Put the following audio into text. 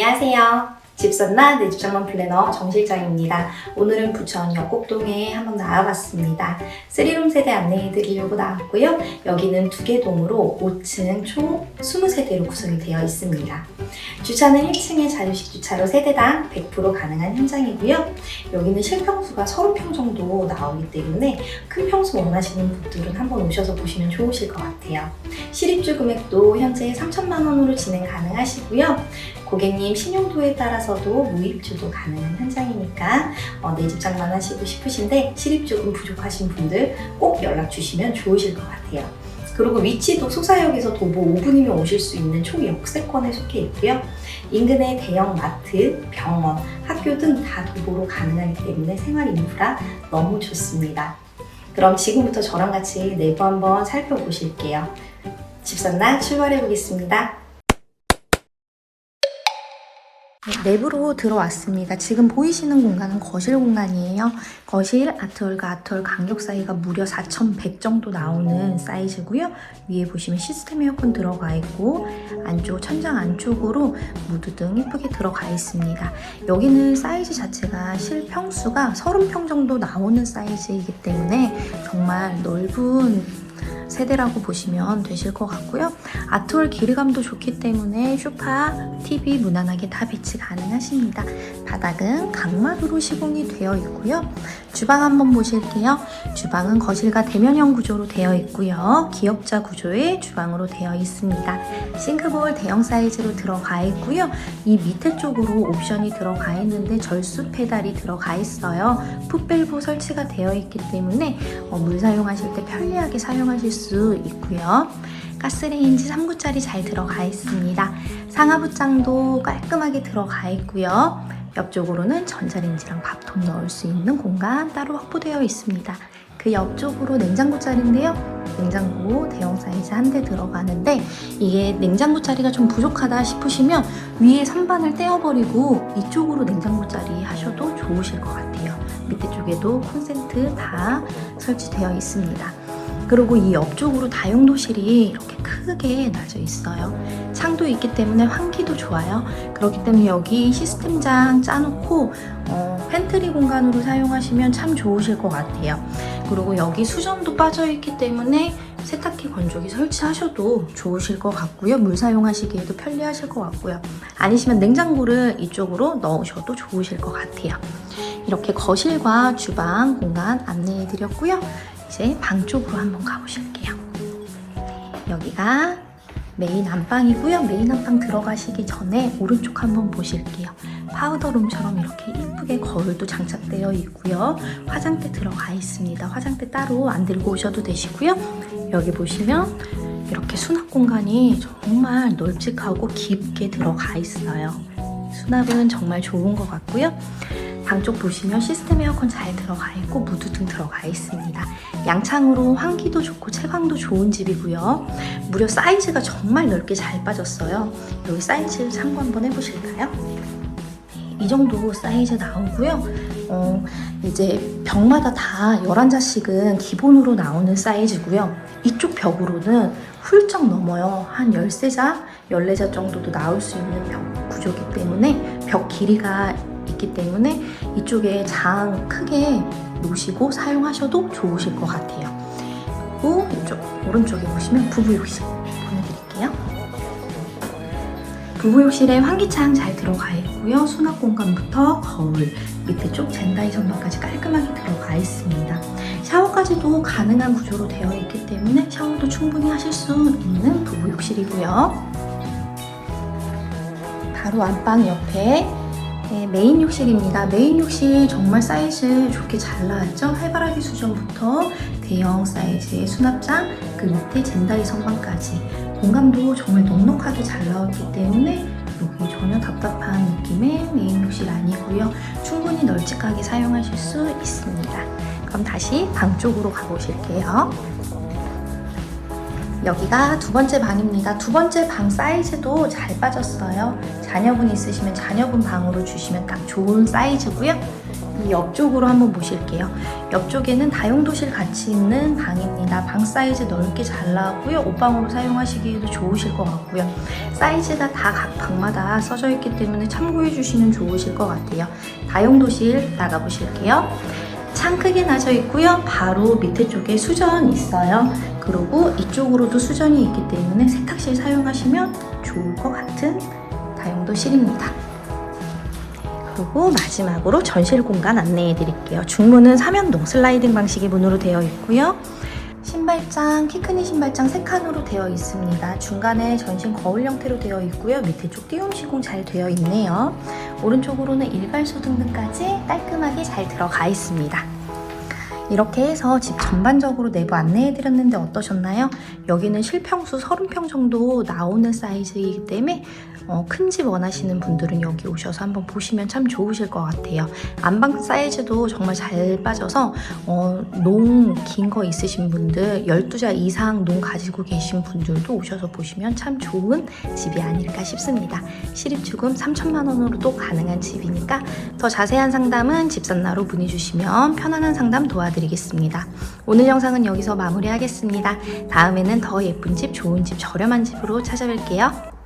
안녕하세요. 집선나 내 집장만 플래너 정 실장입니다. 오늘은 부천 역곡동에 한번 나와봤습니다. 3룸 세대 안내해 드리려고 나왔고요. 여기는 두 개 동으로 5층 총 20세대로 구성이 되어 있습니다. 주차는 1층에 자유식 주차로 세대당 100% 가능한 현장이고요. 여기는 실평수가 30평 정도 나오기 때문에 큰 평수 원하시는 분들은 한번 오셔서 보시면 좋으실 것 같아요. 실입주 금액도 현재 3천만 원으로 진행 가능하시고요. 고객님 신용도에 따라서 도 무입주도 가능한 현장이니까 어, 내 집 장만 하시고 싶으신데 실입주금 부족하신 분들 꼭 연락 주시면 좋으실 것 같아요. 그리고 위치도 소사역에서 도보 5분이면 오실 수 있는 초역세권에 속해 있고요. 인근의 대형 마트, 병원, 학교 등 다 도보로 가능하기 때문에 생활 인프라 너무 좋습니다. 그럼 지금부터 저랑 같이 내부 한번 살펴보실게요. 집선나 출발해 보겠습니다. 네, 내부로 들어왔습니다. 지금 보이시는 공간은 거실 공간이에요. 거실 아트월과 아트월 간격 사이가 무려 4,100 정도 나오는 사이즈고요. 위에 보시면 시스템 에어컨 들어가 있고 안쪽 천장 안쪽으로 무드 등 예쁘게 들어가 있습니다. 여기는 사이즈 자체가 실평수가 30평 정도 나오는 사이즈이기 때문에 정말 넓은 세대라고 보시면 되실 것 같고요. 아트월 길이감도 좋기 때문에 쇼파, TV 무난하게 다 배치 가능하십니다. 바닥은 강막으로 시공이 되어 있고요. 주방 한번 보실게요. 주방은 거실과 대면형 구조로 되어 있고요. 기역자 구조의 주방으로 되어 있습니다. 싱크볼 대형 사이즈로 들어가 있고요. 이 밑에 쪽으로 옵션이 들어가 있는데 절수 페달이 들어가 있어요. 풋밸브 설치가 되어 있기 때문에 어, 물 사용하실 때 편리하게 사용하실 수 있고요. 가스레인지 3구짜리 잘 들어가 있습니다. 상하부장도 깔끔하게 들어가 있고요. 옆쪽으로는 전자레인지랑 밥통 넣을 수 있는 공간 따로 확보되어 있습니다. 그 옆쪽으로 냉장고 자리인데요. 냉장고 대형 사이즈 한 대 들어가는데 이게 냉장고 자리가 좀 부족하다 싶으시면 위에 선반을 떼어버리고 이쪽으로 냉장고 자리 하셔도 좋으실 것 같아요. 밑에 쪽에도 콘센트 다 설치되어 있습니다. 그리고 이 옆쪽으로 다용도실이 이렇게 크게 나져 있어요. 창도 있기 때문에 환기도 좋아요. 그렇기 때문에 여기 시스템장 짜놓고 어, 팬트리 공간으로 사용하시면 참 좋으실 것 같아요. 그리고 여기 수전도 빠져 있기 때문에 세탁기 건조기 설치하셔도 좋으실 것 같고요. 물 사용하시기에도 편리하실 것 같고요. 아니시면 냉장고를 이쪽으로 넣으셔도 좋으실 것 같아요. 이렇게 거실과 주방 공간 안내해 드렸고요. 이제 방 쪽으로 한번 가보실게요. 여기가 메인 안방이고요. 메인 안방 들어가시기 전에 오른쪽 한번 보실게요. 파우더룸처럼 이렇게 예쁘게 거울도 장착되어 있고요. 화장대 들어가 있습니다. 화장대 따로 안 들고 오셔도 되시고요. 여기 보시면 이렇게 수납 공간이 정말 널찍하고 깊게 들어가 있어요. 수납은 정말 좋은 것 같고요. 방쪽 보시면 시스템 에어컨 잘 들어가 있고 무드 등 들어가 있습니다. 양창으로 환기도 좋고 채광도 좋은 집이고요. 무려 사이즈가 정말 넓게 잘 빠졌어요. 여기 사이즈 참고 한번 해보실까요? 이 정도 사이즈 나오고요. 어, 이제 벽마다 다 11자씩은 기본으로 나오는 사이즈고요. 이쪽 벽으로는 훌쩍 넘어요. 한 13자, 14자 정도도 나올 수 있는 벽 구조기 때문에 벽 길이가 있기 때문에 이쪽에 장 크게 놓으시고 사용하셔도 좋으실 것 같아요. 그리고 이쪽 오른쪽에 보시면 부부 욕실 보내드릴게요. 부부 욕실에 환기창 잘 들어가 있고요. 수납 공간부터 거울, 밑에 쪽 젠다이 선반까지 깔끔하게 들어가 있습니다. 샤워까지도 가능한 구조로 되어 있기 때문에 샤워도 충분히 하실 수 있는 부부 욕실이고요. 바로 안방 옆에 네, 메인 욕실입니다. 메인 욕실 정말 사이즈 좋게 잘 나왔죠? 해바라기 수전부터 대형 사이즈의 수납장, 그 밑에 젠다이 선반까지 공간도 정말 넉넉하게 잘 나왔기 때문에 여기 전혀 답답한 느낌의 메인 욕실 아니고요. 충분히 널찍하게 사용하실 수 있습니다. 그럼 다시 방 쪽으로 가보실게요. 여기가 두 번째 방입니다. 두 번째 방 사이즈도 잘 빠졌어요. 자녀분 있으시면 자녀분 방으로 주시면 딱 좋은 사이즈고요. 이 옆쪽으로 한번 보실게요. 옆쪽에는 다용도실 같이 있는 방입니다. 방 사이즈 넓게 잘 나왔고요. 옷방으로 사용하시기에도 좋으실 것 같고요. 사이즈가 다 각 방마다 써져 있기 때문에 참고해 주시면 좋으실 것 같아요. 다용도실 나가 보실게요. 창 크게 나져 있고요. 바로 밑에 쪽에 수전 있어요. 그리고 이쪽으로도 수전이 있기 때문에 세탁실 사용하시면 좋을 것 같은 다용도실입니다. 그리고 마지막으로 전실 공간 안내해 드릴게요. 중문은 삼연동 슬라이딩 방식의 문으로 되어 있고요. 신발장, 키 크는 신발장 3칸으로 되어 있습니다. 중간에 전신 거울 형태로 되어 있고요. 밑에 쪽 띄움 시공 잘 되어 있네요. 오른쪽으로는 일괄소 등등까지 깔끔하게 잘 들어가 있습니다. 이렇게 해서 집 전반적으로 내부 안내해 드렸는데 어떠셨나요? 여기는 실평수 30평 정도 나오는 사이즈이기 때문에 어, 큰 집 원하시는 분들은 여기 오셔서 한번 보시면 참 좋으실 것 같아요. 안방 사이즈도 정말 잘 빠져서 어, 농 긴 거 있으신 분들 12자 이상 농 가지고 계신 분들도 오셔서 보시면 참 좋은 집이 아닐까 싶습니다. 실입주금 3천만 원으로도 가능한 집이니까 더 자세한 상담은 집산나로 문의 주시면 편안한 상담 도와드리겠습니다. 오늘 영상은 여기서 마무리하겠습니다. 다음에는 더 예쁜 집, 좋은 집, 저렴한 집으로 찾아뵐게요.